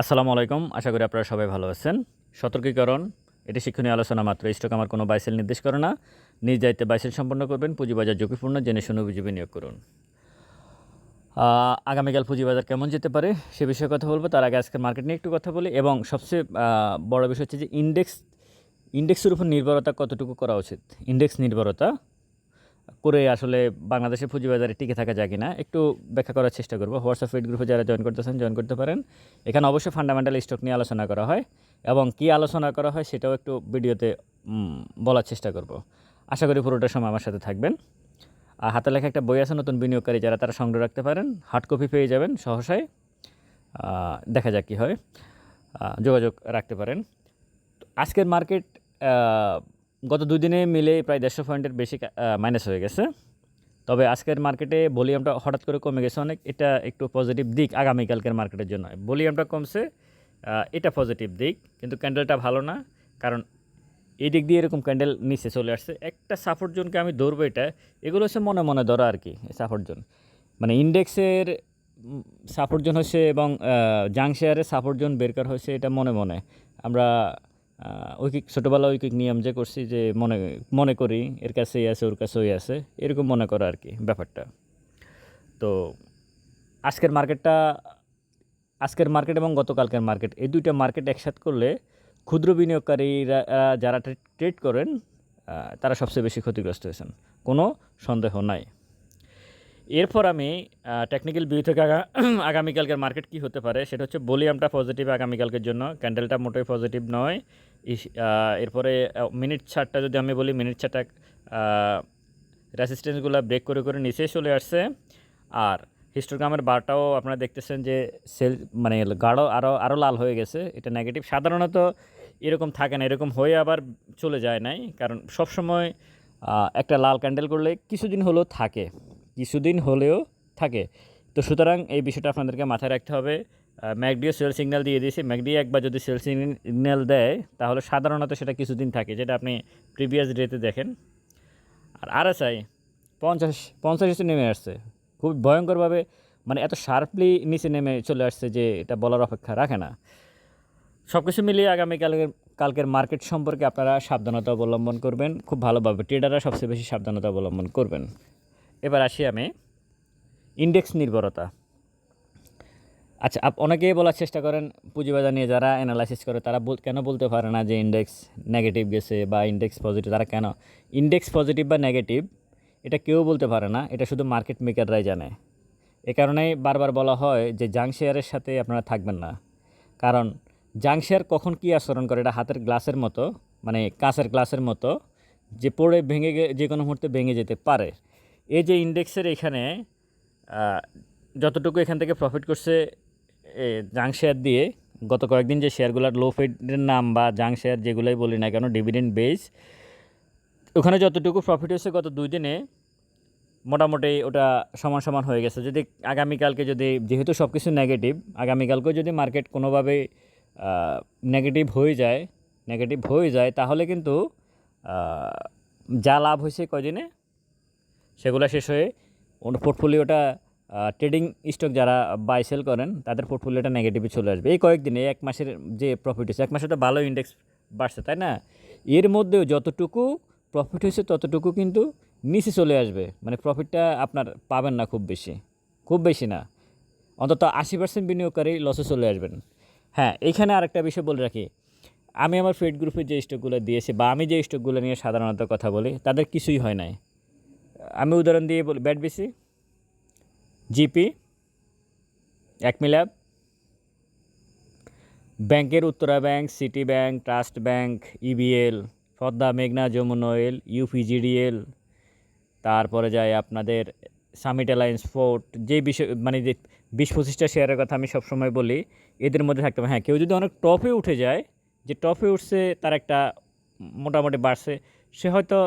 আসসালামু আলাইকুম। আশা করি আপনারা সবাই ভালো আছেন। সতর্কীকরণ, এটি শিক্ষণীয় আলোচনা মাত্র। স্টক আমার কোনো বাইসেল নির্দেশ করে না। নিজ দায়িত্বে বাইসেল সম্পন্ন করবেন, পুঁজিবাজার ঝুঁকিপূর্ণ, জেনে শুনে বুঝে বিনিয়োগ করুন। আগামীকাল পুঁজিবাজার কেমন যেতে পারে সে বিষয়ে কথা বলব। তার আগে আজকে মার্কেট নিয়ে একটু কথা বলি এবং সবচেয়ে বড় বিষয় হচ্ছে যে ইন্ডেক্স, ইন্ডেক্সের উপর নির্ভরতা কতটুকু করা উচিত? ইন্ডেক্স নির্ভরতা করে আসলে বাংলাদেশের পুঁজিবাজারে টিকে থাকা যায় কিনা, একটু ব্যাখ্যা করার চেষ্টা করব। হোয়াটসঅ্যাপ ফিড গ্রুপে যারা জয়েন করতেছেন জয়েন করতে পারেন। এখানে অবশ্যই ফান্ডামেন্টাল স্টক নিয়ে আলোচনা করা হয় এবং কি আলোচনা করা হয় সেটাও একটু ভিডিওতে বলার চেষ্টা করব। আশা করি পুরোটা সময় আমার সাথে থাকবেন। আর হাতে লেখা একটা বই আছে, নতুন বিনিয়োগকারী যারা তারা সংগ্রহ রাখতে পারেন। হার্ড কপি পেয়ে যাবেন সহসায়। দেখা যাক কী হয়। যোগাযোগ রাখতে পারেন। আজকের মার্কেট গত দুই দিনে মিলে প্রায় দেড়শো পয়েন্টের বেশি মাইনাস হয়ে গেছে। তবে আজকের মার্কেটে ভলিউমটা হঠাৎ করে কমে গেছে। অনেক এটা একটু পজিটিভ দিক আগামীকালকের মার্কেটের জন্য। ভলিউমটা কমছে এটা পজিটিভ দিক। কিন্তু ক্যান্ডেলটা ভালো না, কারণ এই দিক দিয়ে এরকম ক্যান্ডেল নিচে চলে আসছে। একটা সাপোর্ট জোনকে আমি ধরবো এটা, এগুলো হচ্ছে মনে মনে ধরা আর কি সাপোর্ট জোন মানে ইন্ডেক্সের সাপোর্ট জোন হচ্ছে এবং জাং শেয়ারের সাপোর্ট জোন বের হয়েছে এটা মনে মনে। আমরা ঐকিক ছোটোবেলা ঐকিক নিয়ম যে করছি যে মনে মনে করি, এর কাছেই আছে, ওর কাছেই আছে, এরকম মনে করা আর কি ব্যাপারটা। তো আজকের মার্কেটটা আজকের মার্কেট এবং গতকালকের মার্কেট এই দুইটা মার্কেট একসাথ করলে ক্ষুদ্র বিনিয়োগকারীরা, যারা ট্রেড করেন তারা সবচেয়ে বেশি ক্ষতিগ্রস্ত হয়েছেন। কোনো সন্দেহ নাই। এরপর আমি টেকনিক্যাল ভিউ থেকে আগামীকালকের মার্কেট কি হতে পারে, সেটা হচ্ছে ভলিউমটা পজিটিভ আগামীকালকের জন্য ক্যান্ডেলটা মোটেই পজিটিভ নয় এরপরে মিনিট ছাড়টা যদি আমি বলি মিনিট ছাড়টা রেসিস্টেন্সগুলো ব্রেক করে করে নিচে চলে আসছে। আর হিস্টোগ্রামের বারটাও আপনারা দেখতেছেন যে সেল মানে গাঢ় আরও আরও লাল হয়ে গেছে। এটা নেগেটিভ সাধারণত এরকম থাকে না, এরকম হয়ে আবার চলে যায় নাই। কারণ সবসময় একটা লাল ক্যান্ডেল করলে কিছুদিন হলেও থাকে। কিছুদিন হলেও থাকে। তো সুতরাং এই বিষয়টা আপনাদেরকে মাথায় রাখতে হবে। ম্যাকডিও সেল সিগন্যাল দিয়ে দিয়েছে। ম্যাকডি একবার যদি সেল সিগন্যাল দেয়, তাহলে সাধারণত সেটা কিছুদিন থাকে, যেটা আপনি প্রিভিয়াস ডেতে দেখেন। আর আরএসআই পঞ্চাশ পঞ্চাশ এসে নেমে আসছে। খুব ভয়ঙ্করভাবে মানে এত শার্পলি নিচে নেমে চলে আসছে যে এটা বলার অপেক্ষা রাখে না। সব কিছু মিলিয়ে আগামীকালকের কালকের মার্কেট সম্পর্কে আপনারা সাবধানতা অবলম্বন করবেন। খুব ভালোভাবে ট্রেডাররা সবচেয়ে বেশি সাবধানতা অবলম্বন করবেন। এবার আসি আমি ইন্ডেক্স নির্ভরতা। আচ্ছা আপ, অনেকেই বলার চেষ্টা করেন, পুঁজিবাজার নিয়ে যারা অ্যানালাইসিস করে, তারা কেন বলতে পারে না যে ইন্ডেক্স নেগেটিভ গেছে বা ইন্ডেক্স পজিটিভ তারা কেন? ইন্ডেক্স পজিটিভ বা নেগেটিভ এটা কেউ বলতে পারে না, এটা শুধু মার্কেট মেকাররাই জানে। এ কারণেই বারবার বলা হয় যে জাং শেয়ারের সাথে আপনারা থাকবেন না। কারণ জাং শেয়ার কখন কী আচরণ করে? এটা হাতের গ্লাসের মতো মানে কাঁচের গ্লাসের মতো, যে পড়ে ভেঙে যে কোনো মুহূর্তে ভেঙে যেতে পারে। এই যে ইন্ডেক্সের এখানে যতটুকু এখান থেকে প্রফিট করছে এ, জাং শেয়ার দিয়ে গত কয়েকদিন যে শেয়ারগুলোর লো ফেডের নাম বা জাং শেয়ার যেগুলোই বলি না কেন ডিভিডেন্ড বেস ওখানে যতটুকু প্রফিট হয়েছে গত দুই দিনে মোটামুটি ওটা সমান সমান হয়ে গেছে। যদি আগামীকালকে যদি যেহেতু সব কিছু নেগেটিভ আগামীকালকেও যদি মার্কেট কোনোভাবে নেগেটিভ হয়ে যায় নেগেটিভ হয়ে যায় তাহলে কিন্তু যা লাভ হয়েছে কয়দিনে সেগুলো শেষ হয়ে পোর্টফোলিওটা ট্রেডিং স্টক যারা বাই সেল করেন, তাদের পোর্টফোলিওটা নেগেটিভে চলে আসবে। এই কয়েকদিনে এক মাসের যে প্রফিট হয়েছে, এক মাসে তো ভালো ইন্ডেক্স বাড়ছে, তাই না? এর মধ্যেও যতটুকু প্রফিট হয়েছে, ততটুকু কিন্তু নিচে চলে আসবে। মানে প্রফিটটা আপনার পাবেন না খুব বেশি। খুব বেশি না। অন্তত আশি পার্সেন্ট বিনিয়োগকারী লসে চলে আসবেন। হ্যাঁ এখানে আরেকটা বিষয় বলে রাখি। আমি আমার ফেড গ্রুপে যে স্টকগুলো দিয়েছি বা আমি যে স্টকগুলো নিয়ে সাধারণত কথা বলি, তাদের কিছুই হয় নাই। আমি উদাহরণ দিয়ে বলি ব্যাট বেশি জিপি একমিল্যাব ব্যাংকের Uttara bank, City Bank, Trust Bank, EBL, Padma, মেঘনা, যমুনা অয়েল ইউপিজিডিএল। তারপরে যায় আপনাদের সামিট অ্যালায়েন্স ফোর্ট। যে বিষয় মানে যে বিশ পঁচিশটা শেয়ারের কথা আমি সবসময় বলি, এদের মধ্যে থাকতে হবে। হ্যাঁ কেউ যদি অনেক টপে উঠে যায়, যে টপে উঠছে তার একটা মোটামুটি বাড়ছে, সে হয়তো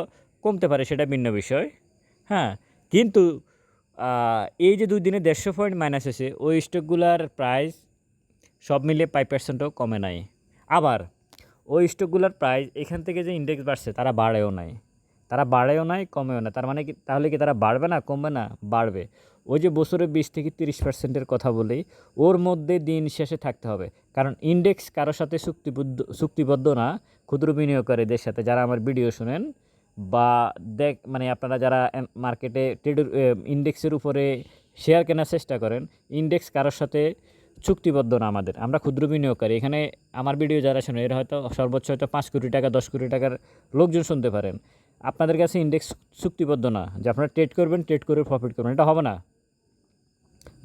কমতে পারে, সেটা ভিন্ন বিষয়। হ্যাঁ কিন্তু এই যে দুই দিনে দেড়শো পয়েন্ট মাইনাস হয়েছে ওই স্টকগুলার প্রাইস সব মিলিয়ে ফাইভ পার্সেন্টও কমে নাই। আবার, ওই স্টকগুলোর প্রাইস এখান থেকে যে ইন্ডেক্স বাড়ছে, তারা বাড়েও নাই। তারা বাড়েও নাই, কমেও না তার মানে কি, তাহলে কি তারা বাড়বে না, কমবে না? বাড়বে। ওই যে বছরে বিশ থেকে তিরিশ পার্সেন্টের কথা বলি, ওর মধ্যে দিন শেষে থাকতে হবে। কারণ ইন্ডেক্স কারোর সাথে চুক্তিবদ্ধ চুক্তিবদ্ধ না, ক্ষুদ্র বিনিয়োগকারীদের সাথে। যারা আমার ভিডিও শুনেন বা দেখ মানে আপনারা যারা মার্কেটে ট্রেডের ইন্ডেক্সের উপরে শেয়ার কেনার চেষ্টা করেন, ইন্ডেক্স কারোর সাথে চুক্তিবদ্ধ না আমাদের। আমরা ক্ষুদ্র বিনিয়োগকারী। এখানে আমার ভিডিও যারা শুনে, এরা হয়তো সর্বোচ্চ হয়তো পাঁচ কোটি টাকা, দশ কোটি টাকার লোকজন শুনতে পারেন। আপনাদের কাছে ইন্ডেক্স চুক্তিবদ্ধ না। যে আপনারা ট্রেড করবেন, ট্রেড করে প্রফিট করবেন, এটা হবে না।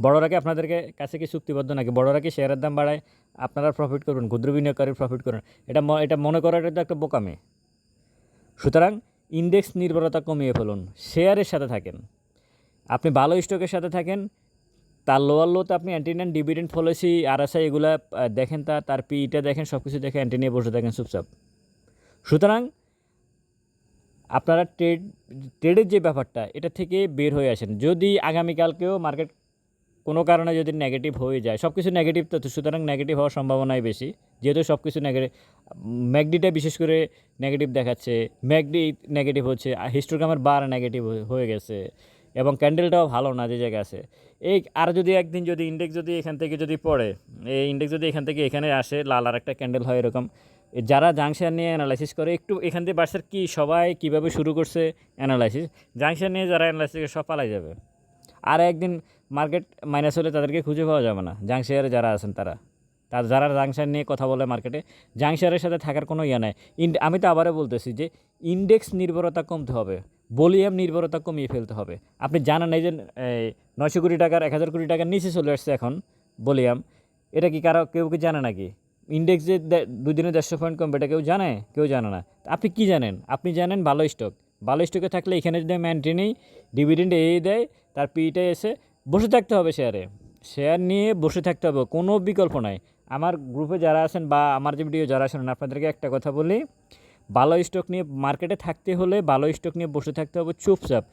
বড়রা কি আপনাদেরকে কাছে কি চুক্তিবদ্ধ নাকি? বড়রা কি শেয়ারের দাম বাড়ায়? আপনারা প্রফিট করবেন ক্ষুদ্র বিনিয়োগকারী প্রফিট করবেন এটা এটা মনে করাটা তো একটা বোকামে। সুতরাং ইন্ডেক্স নির্ভরতা কমিয়ে ফেলুন, শেয়ারের সাথে থাকেন। আপনি ভালো স্টকের সাথে থাকেন, তার লোয়ার লোতে আপনি অ্যান্টিনেন ডিভিডেন্ড পলিসি আরএসআই এগুলা দেখেন তা, তার পিইটা দেখেন সব কিছু দেখে অ্যান্টি নিয়ে বসে থাকেন চুপচাপ। সুতরাং আপনারা ট্রেড ট্রেডের যে ব্যাপারটা, এটা থেকে বের হয়ে আসেন। যদি আগামীকালকেও মার্কেট কোনো কারণে যদি নেগেটিভ হয়ে যায় সব কিছু নেগেটিভ তো সুতরাং নেগেটিভ হওয়ার সম্ভাবনাই বেশি। যেহেতু সব কিছু নেগেটিভ ম্যাকডিটা বিশেষ করে নেগেটিভ দেখাচ্ছে, ম্যাকডি নেগেটিভ হচ্ছে, আর হিস্টোগ্রামের বার নেগেটিভ হয়ে গেছে, এবং ক্যান্ডেলটাও ভালো না যে জায়গায় আছে। এই আর যদি একদিন যদি ইন্ডেক্স যদি এখান থেকে যদি পড়ে, এই ইন্ডেক্স যদি এখান থেকে এখানে আসে, লাল আর একটা ক্যান্ডেল হয় এরকম যারা জাংশন নিয়ে অ্যানালাইসিস করে, একটু এখান থেকে বার্সার কী, সবাই কীভাবে শুরু করছে অ্যানালাইসিস জাংশন নিয়ে যারা অ্যানালাইসিস সব পালাই যাবে। আর একদিন মার্কেট মাইনাস হলে তাদেরকে খুঁজে পাওয়া যাবে না। জাংশিয়ারে যারা আছেন তারা। তার যারা জাংশন নিয়ে কথা বলে মার্কেটে জাংশিয়ারের সাথে থাকার কোনো ইয়ে নাই। আমি তো আবারও বলতেছি যে ইন্ডেক্স নির্ভরতা কমতে হবে ভলিউম নির্ভরতা কমিয়ে ফেলতে হবে। আপনি জানেন এই যে নয়শো কোটি টাকার, এক হাজার কোটি টাকার নিচে চলে আসছে এখন ভলিউম এটা কি কারও, কেউ কি জানে নাকি? ইন্ডেক্স যে দুদিনে দেড়শো পয়েন্ট কমবে, এটা কেউ জানে? কেউ জানে না। আপনি কি জানেন? আপনি জানেন ভালো স্টক ভালো স্টকে থাকলে এখানে যদি মেনটেনেই ডিভিডেন্ড এই দেয়, তার পিটা এসে বসে থাকতে হবে শেয়ারে শেয়ার নিয়ে বসে থাকতে হবে, কোনো বিকল্প নাই। আমার গ্রুপে যারা আছেন বা আমার যে ভিডিও যারা শোনেন আপনাদেরকে একটা কথা বলি, ভালো স্টক নিয়ে মার্কেটে থাকতে হলে ভালো স্টক নিয়ে বসে থাকতে হবে চুপচাপ।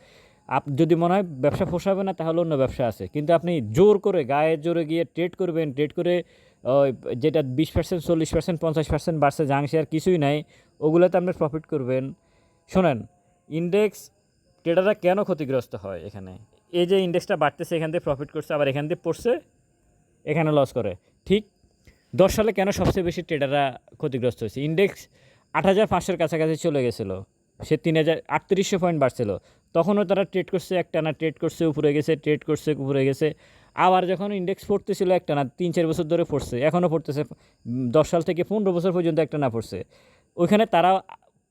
আপ, যদি মনে হয় ব্যবসা পোষাবে না, তাহলে অন্য ব্যবসা আছে। কিন্তু আপনি জোর করে, গায়ে জোরে গিয়ে ট্রেড করবেন ট্রেড করে যেটা বিশ পার্সেন্ট চল্লিশ পার্সেন্ট পঞ্চাশ পার্সেন্ট বাড়ছে জাং শেয়ার কিছুই নাই, ওগুলোতে আপনি প্রফিট করবেন। শোনেন ইন্ডেক্স ট্রেডাররা কেন ক্ষতিগ্রস্ত হয় এখানে? এই যে ইন্ডেক্সটা বাড়তেছে, এখান থেকে প্রফিট করছে, আবার এখান থেকে পড়ছে, এখানে লস করে। ঠিক দশ সালে কেন সবচেয়ে বেশি ট্রেডাররা ক্ষতিগ্রস্ত হয়েছে? ইন্ডেক্স আট হাজার পাঁচশোর কাছাকাছি চলে গেছিল, সে তিন হাজার, আটত্রিশশো পয়েন্ট বাড়ছিল। তখনও তারা ট্রেড করছে, একটানা ট্রেড করছে, উপরে গেছে ট্রেড করছে, উপরে গেছে। আবার যখন ইন্ডেক্স পড়তেছিল একটানা তিন চার বছর ধরে পড়ছে, এখনও পড়তেছে, দশ সাল থেকে পনেরো বছর পর্যন্ত একটানা পড়ছে। ওইখানে তারা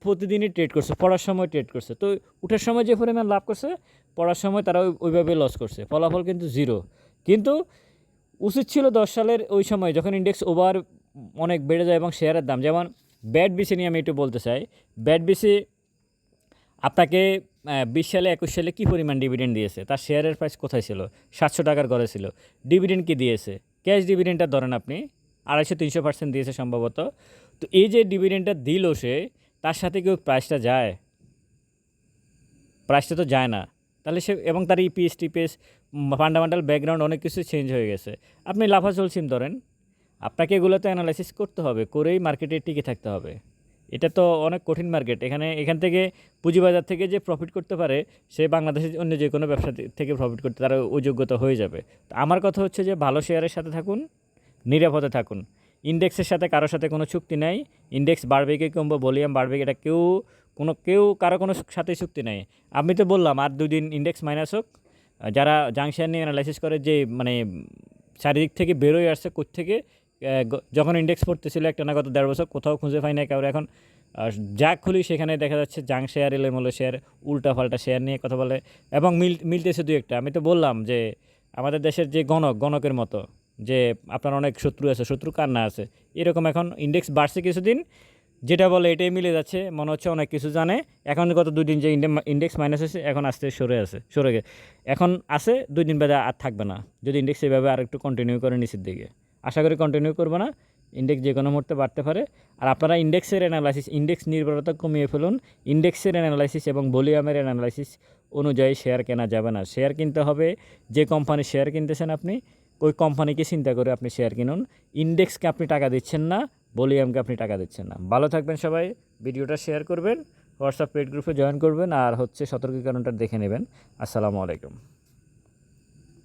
প্রতিদিনই ট্রেড করছে, পড়ার সময় ট্রেড করছে। তো উঠার সময় যে পরিমাণ লাভ করছে, পড়ার সময় তারা ওইভাবে লস করছে, ফলাফল কিন্তু জিরো কিন্তু উচিত ছিল দশ সালের ওই সময় যখন ইন্ডেক্স ওভার অনেক বেড়ে যায় এবং শেয়ারের দাম, যেমন ব্যাট বিসি নিয়ে আমি একটু বলতে চাই। ব্যাট বিসি আপনাকে বিশ সালে, একুশ সালে কী পরিমাণ ডিভিডেন্ড দিয়েছে? তার শেয়ারের প্রাইস কোথায় ছিল? সাতশো টাকার ঘরে ছিল। ডিভিডেন্ড কি দিয়েছে? ক্যাশ ডিভিডেন্ডটা ধরেন আপনি আড়াইশো তিনশো পার্সেন্ট দিয়েছে সম্ভবত। তো এই যে ডিভিডেন্ডটা দিল সে তার সাথে কেউ প্রাইসটা যায়? প্রাইসটা তো যায় না। তাহলে সে এবং তার ইপিএস টিপিএস ফান্ডামেন্টাল ব্যাকগ্রাউন্ড অনেক কিছু চেঞ্জ হয়ে গেছে। আপনি লাফাজল সিম ধরেন। আপনাকে এগুলো তো অ্যানালাইসিস করতে হবে, করেই মার্কেটে টিকে থাকতে হবে। এটা তো অনেক কঠিন মার্কেট এখানে, এখান থেকে পুঁজিবাজার থেকে যে প্রফিট করতে পারে, সে বাংলাদেশের অন্য যে কোনো ব্যবসা থেকে প্রফিট করতে, তার অযোগ্যতা হয়ে যাবে। তো আমার কথা হচ্ছে যে ভালো শেয়ারের সাথে থাকুন, নিরাপদে থাকুন। ইন্ডেক্সের সাথে কারোর সাথে কোনো চুক্তি নাই। ইন্ডেক্স বাড়বে কি কমবো ভলিউম বাড়বে এটা কেউ কোনো, কেউ কারও কোনো সাথে চুক্তি নাই। আমি তো বললাম, আর দুদিন ইন্ডেক্স মাইনাস হোক, যারা জাংশন নিয়ে অ্যানালাইসিস করে যে মানে চারিদিক থেকে বেরোয় আসছে কোথ থেকে যখন ইন্ডেক্স পড়তেছিল একটা না গত দেড় বছর, কোথাও খুঁজে পাই না কারও এখন যা খুলি সেখানে দেখা যাচ্ছে জাং শেয়ার এলেমলে শেয়ার উল্টা পাল্টা শেয়ার নিয়ে কথা বলে, এবং মিল, মিলতেছে দু একটা। আমি তো বললাম যে, আমাদের দেশের যে গণক, গণকের মতো যে আপনার অনেক শত্রু আছে, শত্রু কার না আছে। এরকম এখন ইন্ডেক্স বাড়ছে কিছুদিন, যেটা বলে এটাই মিলে যাচ্ছে, মনে হচ্ছে অনেক কিছু জানে। এখন গত দুই দিন যে ইন্ডেক্স মাইনাস হয়েছে, এখন আস্তে সরে আছে, সরে গে, এখন আছে, দুই দিন বাদে আর থাকবে না। যদি ইন্ডেক্স এভাবে আর একটু কন্টিনিউ করে নিচের দিকে। আশা করি কন্টিনিউ করবে না ইন্ডেক্স যে কোনো মুহূর্তে বাড়তে পারে। আর আপনারা ইন্ডেক্সের অ্যানালাইসিস ইন্ডেক্স নির্ভরতা কমিয়ে ফেলুন। ইন্ডেক্সের অ্যানালাইসিস এবং ভলিউমের অ্যানালাইসিস অনুযায়ী শেয়ার কেনা যাবে না। শেয়ার কিনতে হবে, যে কোম্পানির শেয়ার কিনতেছেন আপনি ওই কোম্পানিকে চিন্তা করে আপনি শেয়ার কিনুন। ইন্ডেক্সকে আপনি টাকা দিচ্ছেন না ভলিউমকে আপনি টাকা দিচ্ছেন না। ভালো থাকবেন সবাই, ভিডিওটা শেয়ার করবেন হোয়াটসঅ্যাপ পেড গ্রুপে জয়েন করবেন, আর হচ্ছে সতর্কীকরণটা দেখে নেবেন। আসসালামু আলাইকুম।